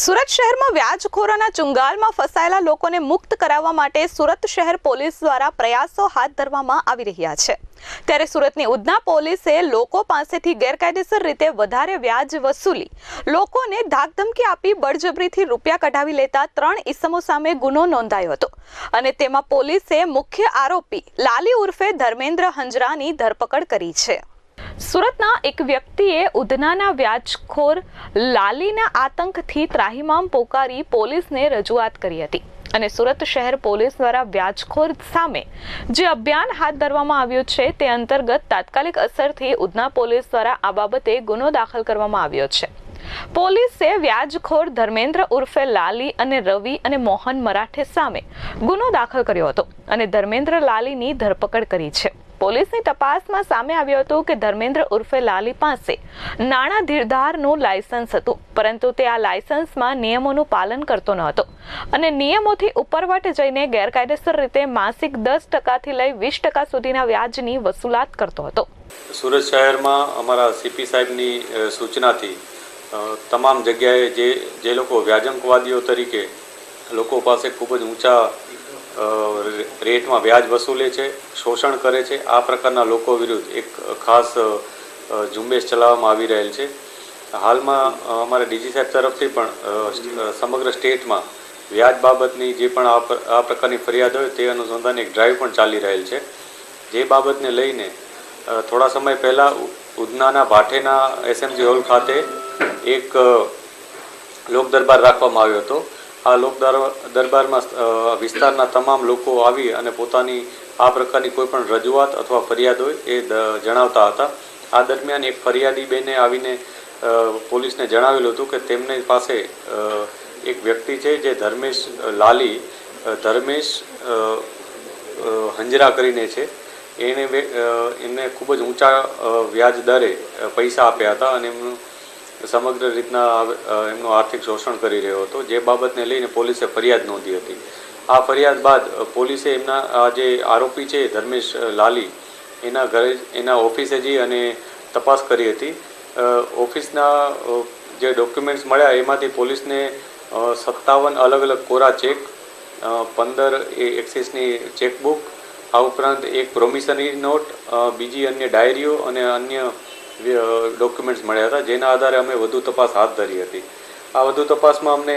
સુરત શહેરમાં વ્યાજખોરોના ચુંગાલમાં ફસાયેલા લોકોને મુક્ત કરાવવા માટે સુરત શહેર પોલીસ દ્વારા પ્રયાસો હાથ ધરવામાં આવી રહ્યા છે. ત્યારે સુરતની ઉધના પોલીસે લોકો પાસેથી ગેરકાયદેસર રીતે વધારે વ્યાજ વસૂલી લોકોને ધાકધમકી આપી બળજબરીથી રૂપિયા કઢાવી લેતા ત્રણ ઈસમો સામે ગુનો નોંધાયો હતો. અને તેમાં પોલીસે મુખ્ય આરોપી લાલી ઉર્ફે ધર્મેન્દ્ર હંજરાની ધરપકડ કરી છે. સુરતના એક વ્યક્તિએ ઉધનાના વ્યાજખોર લાલીના આતંકથી ત્રાહિમામ પોકારી પોલીસને રજૂઆત કરી હતી. અને સુરત શહેર પોલીસ દ્વારા વ્યાજખોર સામે જે અભિયાન હાથ ધરવામાં આવ્યું છે, તે અંતર્ગત તાત્કાલિક અસરથી ઉધના પોલીસ દ્વારા આ બાબતે ગુનો દાખલ કરવામાં આવ્યો છે. પોલીસે વ્યાજખોર ધર્મેન્દ્ર ઉર્ફે લાલી અને રવિ અને મોહન મરાઠે સામે ગુનો દાખલ કર્યો હતો અને ધર્મેન્દ્ર લાલીની ધરપકડ કરી છે. પોલીસની તપાસમાં સામે આવ્યું હતું કે ધર્મેન્દ્ર ઉર્ફે લાલી પાસે નાણાં ધીરધારનું લાયસન્સ હતું, પરંતુ તે આ લાયસન્સમાં નિયમોનું પાલન કરતો ન હતો અને નિયમોથી ઉપરવટ જઈને ગેરકાયદેસર રીતે માસિક દસ ટકાથી લઈ વીસ ટકા સુધીના વ્યાજની વસૂલાત કરતો હતો. સુરત શહેરમાં અમારા સીપી સાહેબની સૂચનાથી તમામ જગ્યાએ જે જે લોકો વ્યાજંકવાદીઓ તરીકે લોકો પાસે ખૂબ જ ઊંચા રેટમાં વ્યાજ વસૂલે છે, શોષણ કરે છે. આ પ્રકારના લોકો વિરુદ્ધ એક ખાસ ઝુંબેશ ચલાવવામાં આવી રહેલ છે. હાલમાં અમારા ડીજી સાહેબ તરફથી પણ સમગ્ર સ્ટેટમાં વ્યાજ બાબતની જે પણ આ પ્રકારની ફરિયાદ હોય તે અનુસંધાને એક ડ્રાઈવ પણ ચાલી રહેલ છે. જે બાબતને લઈને થોડા સમય પહેલાં ઉધનાના ભાઠેના એસએમજી હોલ ખાતે એક લોક દરબાર રાખવામાં આવ્યો હતો. આ લોક દર- દરબારમાં વિસ્તારના તમામ લોકો આવી અને પોતાની, આ પ્રકારની કોઈ પણ રજૂઆત અથવા ફરિયાદ હોય એ જણાવતા હતા. આ દરમિયાન એક ફરિયાદી બેને આવીને પોલીસને જણાવેલું હતું કે તેમની પાસે એક વ્યક્તિ છે જે ધર્મેશ લાલી ધર્મેશ હંજરા કરીને છે. એણે એમને ખૂબ જ ઊંચા વ્યાજ દરે પૈસા આપ્યા હતા અને એમનું સમગ્ર રીતના એમનું આર્થિક શોષણ કરી રહ્યો હતો. જે બાબતને લઈને પોલીસે ફરિયાદ નોંધી હતી. આ ફરિયાદ બાદ પોલીસે એમના, આ જે આરોપી છે, ધર્મેશ લાલી, એના ઘરે, એના ઓફિસે જઈ અને તપાસ કરી હતી. ઓફિસના જે ડોક્યુમેન્ટ્સ મળ્યા, એમાંથી પોલીસને સત્તાવન અલગ અલગ કોરા ચેક પંદર એ એક્સિસની ચેકબુક, આ ઉપરાંત એક પ્રોમિશનરી નોટ બીજી અન્ય ડાયરીઓ અને અન્ય ડોક્યુમેન્ટ્સ મળ્યા હતા. જેના આધારે અમે વધુ તપાસ હાથ ધરી હતી. આ વધુ તપાસમાં અમને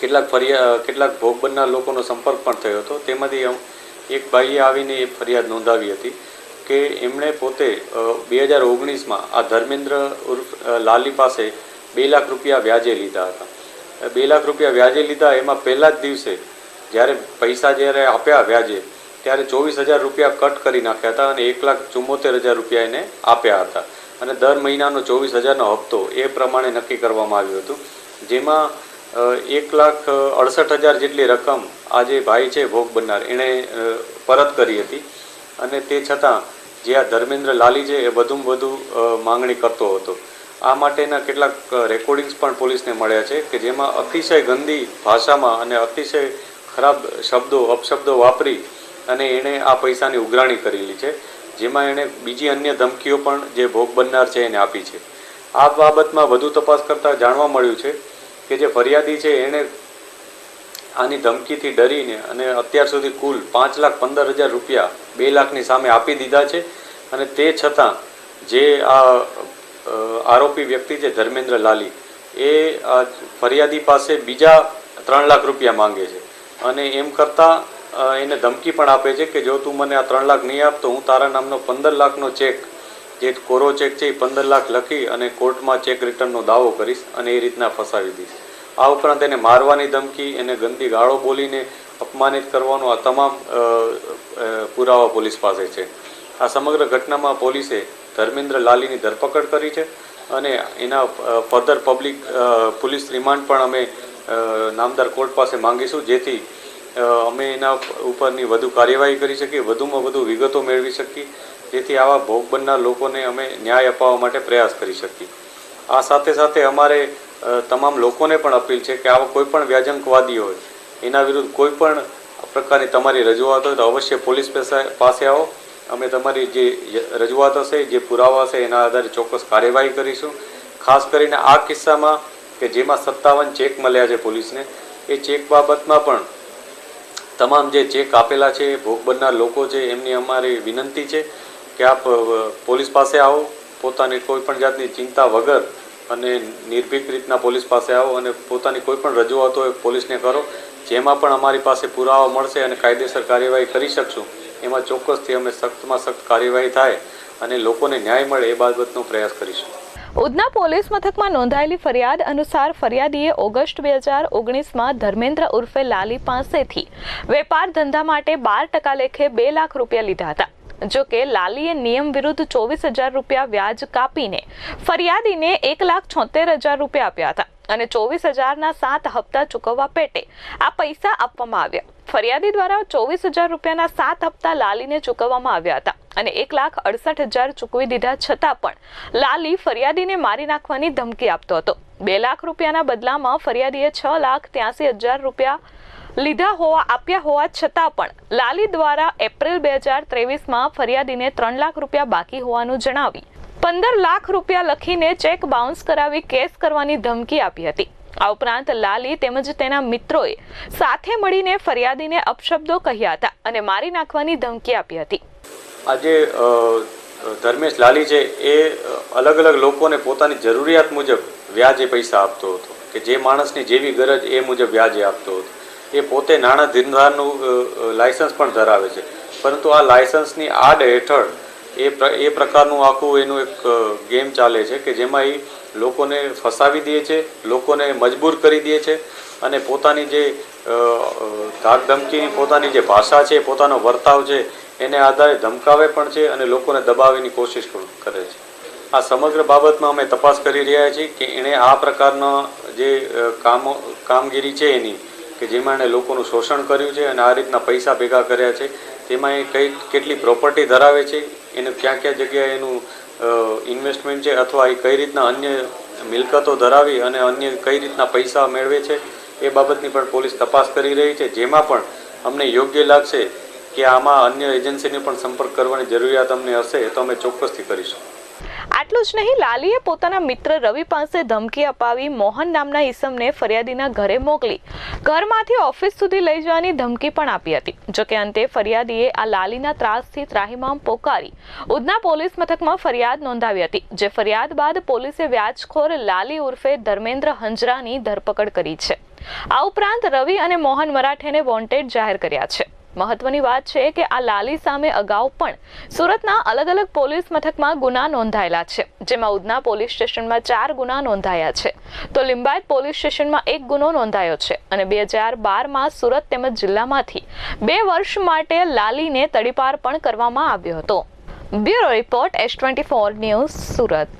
કેટલાક ફરિયા કેટલાક ભોગ બનનાર લોકોનો સંપર્ક પણ થયો હતો. તેમાંથી એક ભાઈએ આવીને ફરિયાદ નોંધાવી હતી કે એમણે પોતે બે હજાર ઓગણીસમાં આ ધર્મેન્દ્ર ઉર્ફ લાલી પાસે બે લાખ રૂપિયા વ્યાજે લીધા હતા. બે લાખ રૂપિયા વ્યાજે લીધા. એમાં પહેલા જ દિવસે જ્યારે પૈસા જ્યારે આપ્યા વ્યાજે ત્યારે ચોવીસ હજાર રૂપિયા કટ કરી નાખ્યા હતા અને એક લાખ ચુમ્મોતેર હજાર રૂપિયા એને આપ્યા હતા. અને દર મહિનાનો ચોવીસ હજારનો હપ્તો એ પ્રમાણે નક્કી કરવામાં આવ્યું હતું. જેમાં એક લાખ અડસઠ હજાર જેટલી રકમ આ જે ભાઈ છે, ભોગ બનનાર, એણે પરત કરી હતી. અને તે છતાં જે આ ધર્મેન્દ્ર લાલી છે એ વધુમાં વધુ માંગણી કરતો હતો. આ માટેના કેટલાક રેકોર્ડિંગ્સ પણ પોલીસને મળ્યા છે કે જેમાં અતિશય ગંદી ભાષામાં અને અતિશય ખરાબ શબ્દો, અપશબ્દો વાપરી અને એણે આ પૈસાની ઉઘરાણી કરેલી છે, જેમાં એણે બીજી અન્ય ધમકીઓ પણ જે ભોગ બનનાર છે એને આપી છે. આ બાબતમાં વધુ તપાસ કરતાં જાણવા મળ્યું છે કે જે ફરિયાદી છે, એણે આની ધમકીથી ડરીને અને અત્યાર સુધી કુલ પાંચ લાખ પંદર હજાર રૂપિયા બે લાખની સામે આપી દીધા છે અને તે છતાં જે આ આરોપી વ્યક્તિ છે, ધર્મેન્દ્ર લાલી, એ ફરિયાદી પાસે બીજા ત્રણ લાખ રૂપિયા માંગે છે. અને એમ કરતાં એને ધમકી પણ આપે છે કે જો તું મને આ ત્રણ લાખ નહીં આપ, તો હું તારા નામનો પંદર લાખનો ચેક, જે કોરો ચેક છે એ પંદર લાખ લખી અને કોર્ટમાં ચેક રિટર્નનો દાવો કરીશ અને એ રીતના ફસાવી દઈશ. આ ઉપરાંત એને મારવાની ધમકી, એને ગંદી ગાળો બોલીને અપમાનિત કરવાનો આ તમામ પુરાવા પોલીસ પાસે છે. આ સમગ્ર ઘટનામાં પોલીસે ધર્મેન્દ્ર લાલીની ધરપકડ કરી છે અને એના ફર્ધર પબ્લિક પોલીસ રિમાન્ડ પણ અમે નામદાર કોર્ટ પાસે માંગીશું, જેથી અમે એના ઉપરની વધુ કાર્યવાહી કરી શકીએ, વધુમાં વધુ વિગતો મેળવી શકીએ, જેથી આવા ભોગ બનનાર લોકોને અમે ન્યાય અપાવવા માટે પ્રયાસ કરી શકીએ. આ સાથે સાથે અમારે તમામ લોકોને પણ અપીલ છે કે આવા કોઈ પણ વ્યાજંકવાદી હોય, એના વિરુદ્ધ કોઈ પણ પ્રકારની તમારી રજૂઆત હોય તો અવશ્ય પોલીસ પાસે- પાસે આવો. અમે તમારી જે રજૂઆત હશે, જે પુરાવા હશે, એના આધારે ચોક્કસ કાર્યવાહી કરીશું. ખાસ કરીને આ કિસ્સામાં કે જેમાં સત્તાવન ચેક મળ્યા છે પોલીસને, એ ચેક બાબતમાં પણ તમામ જે ચેક આપેલા છે, ભોગ બનનાર લોકો છે, એમની અમારી વિનંતી છે કે આપ પોલીસ પાસે આવો, પોતાની કોઈ પણ જાતની ચિંતા વગર અને નિર્ભીક રીતના પોલીસ પાસે આવો અને પોતાની કોઈ પણ રજૂઆત હોય, પોલીસને કરો. જેમાં પણ અમારી પાસે પુરાવા મળશે અને કાયદેસર કાર્યવાહી કરી શકશું, એમાં ચોક્કસથી અમે સખ્તમાં સખ્ત કાર્યવાહી થાય અને લોકોને ન્યાય મળે એ બાબતનો પ્રયાસ કરીશું. ઉધના પોલીસ મથકમાં નોંધાયેલી ફરિયાદ અનુસાર ફરિયાદીએ ઓગસ્ટ બે હજાર ઓગણીસમાં ધર્મેન્દ્ર ઉર્ફે લાલી પાસેથી વેપાર ધંધા માટે બાર ટકા લેખે બે લાખ રૂપિયા લીધા હતા. જો કે લાલીએ નિયમ વિરુદ્ધ ચોવીસ હજાર રૂપિયા વ્યાજ કાપીને ફરિયાદીને એક લાખ છોતેર હજાર રૂપિયા આપ્યા હતા. અને ચોવીસ હજારના સાત હપ્તા ચૂકવવા પેટે આ પૈસા આપવામાં આવ્યા. ફરિયાદી દ્વારા ચોવીસ હજાર રૂપિયાના સાત હપ્તા લાલીને ચૂકવવામાં આવ્યા હતા અને એક લાખ અડસઠ હજાર ચૂકવી દીધા છતાં પણ લાલી ફરિયાદીને મારી નાખવાની ધમકી આપતો હતો. બે લાખ રૂપિયાના બદલામાં ફરિયાદીએ છ લાખ ત્યાસી હજાર રૂપિયા લીધા હોવા, આપ્યા હોવા છતાં પણ લાલી દ્વારા એપ્રિલ બે હજાર ત્રેવીસમાં ફરિયાદીને ત્રણ લાખ રૂપિયા બાકી હોવાનું જણાવી પંદર લાખ રૂપિયા લખીને ચેક બાઉન્સ કરાવી કેસ કરવાની ધમકી આપી હતી. આ ઉપરાંત લાલી તેમજ તેના મિત્રોએ સાથે મળીને ફરિયાદીને અપશબ્દો કહ્યા હતા અને મારી નાખવાની ધમકી આપી હતી. આજે ધર્મેશ લાલી છે, એ અલગ અલગ લોકોને પોતાની જરૂરિયાત મુજબ વ્યાજે પૈસા આપતો હતો કે જે માણસની જેવી ગરજ એ મુજબ વ્યાજે આપતો હતો. એ પોતે નાણાં ધીરધારનું લાયસન્સ પણ ધરાવે છે. પરંતુ આ લાયસન્સની આડ હેઠળ એ એ પ્રકારનું આખું એનું એક ગેમ ચાલે છે કે જેમાં એ લોકોને ફસાવી દે છે, લોકોને મજબૂર કરી દે છે અને પોતાની જે ધાક ધમકીની પોતાની જે ભાષા છે, પોતાનો વર્તાવ છે, એને આધારે ધમકાવે પણ છે અને લોકોને દબાવવાની કોશિશ કરે છે. આ સમગ્ર બાબતમાં અમે તપાસ કરી રહ્યા છીએ કે એણે આ પ્રકારના જે કામો, કામગીરી છે એની કે જેમાં એણે લોકોનું શોષણ કર્યું છે અને આ રીતના પૈસા ભેગા કર્યા છે, તેમાં એ કઈ, કેટલી પ્રોપર્ટી ધરાવે છે એને ક્યાં ક્યાં જગ્યાએ એનું ઇન્વેસ્ટમેન્ટ છે અથવા એ કઈ રીતના અન્ય મિલકતો ધરાવી અને અન્ય કઈ રીતના પૈસા મેળવે છે, એ બાબતની પણ પોલીસ તપાસ કરી રહી છે. જેમાં પણ અમને યોગ્ય લાગશે કે આમાં અન્ય એજન્સીને પણ સંપર્ક કરવાની જરૂરિયાત અમને હશે તો અમે ચોક્કસથી કરીશું. આટલું જ નહીં, લાલીએ પોતાના મિત્ર રવિ પાસે ધમકી અપાવી મોહન નામના ઈસમને ફરિયાદીના ઘરે મોકલી. ઘરમાંથી ઓફિસ સુધી લઈ જવાની ધમકી પણ આપી હતી. જોકે અંતે ફરિયાદીએ આ લાલીના ત્રાસથી ત્રાહિમામ પોકારી. ઉધના પોલીસ મથકમાં ફરિયાદ નોંધાવી હતી, જે ફરિયાદ બાદ પોલીસે વ્યાજખોર લાલી ઉર્ફે ધર્મેન્દ્ર હંજરાની ધરપકડ કરી છે. આ ઉપરાંત રવિ અને મોહન મરાઠેને વોન્ટેડ જાહેર કર્યા છે. મહત્વની વાત છે કે આ લાલી સામે અગાઉ પણ સુરતના અલગ અલગ પોલીસ મથકમાં ગુના નોંધાયેલા છે, જેમાં ઉધના પોલીસ સ્ટેશનમાં ચાર ગુના નોંધાયા છે. તો લિંબાયત પોલીસ સ્ટેશનમાં એક ગુનો નોંધાયો છે અને બે હજાર બારમાં સુરત તેમજ જિલ્લામાંથી બે વર્ષ માટે લાલીને તડીપાર પણ કરવામાં આવ્યો હતો. Bureau report S twenty four news Surat.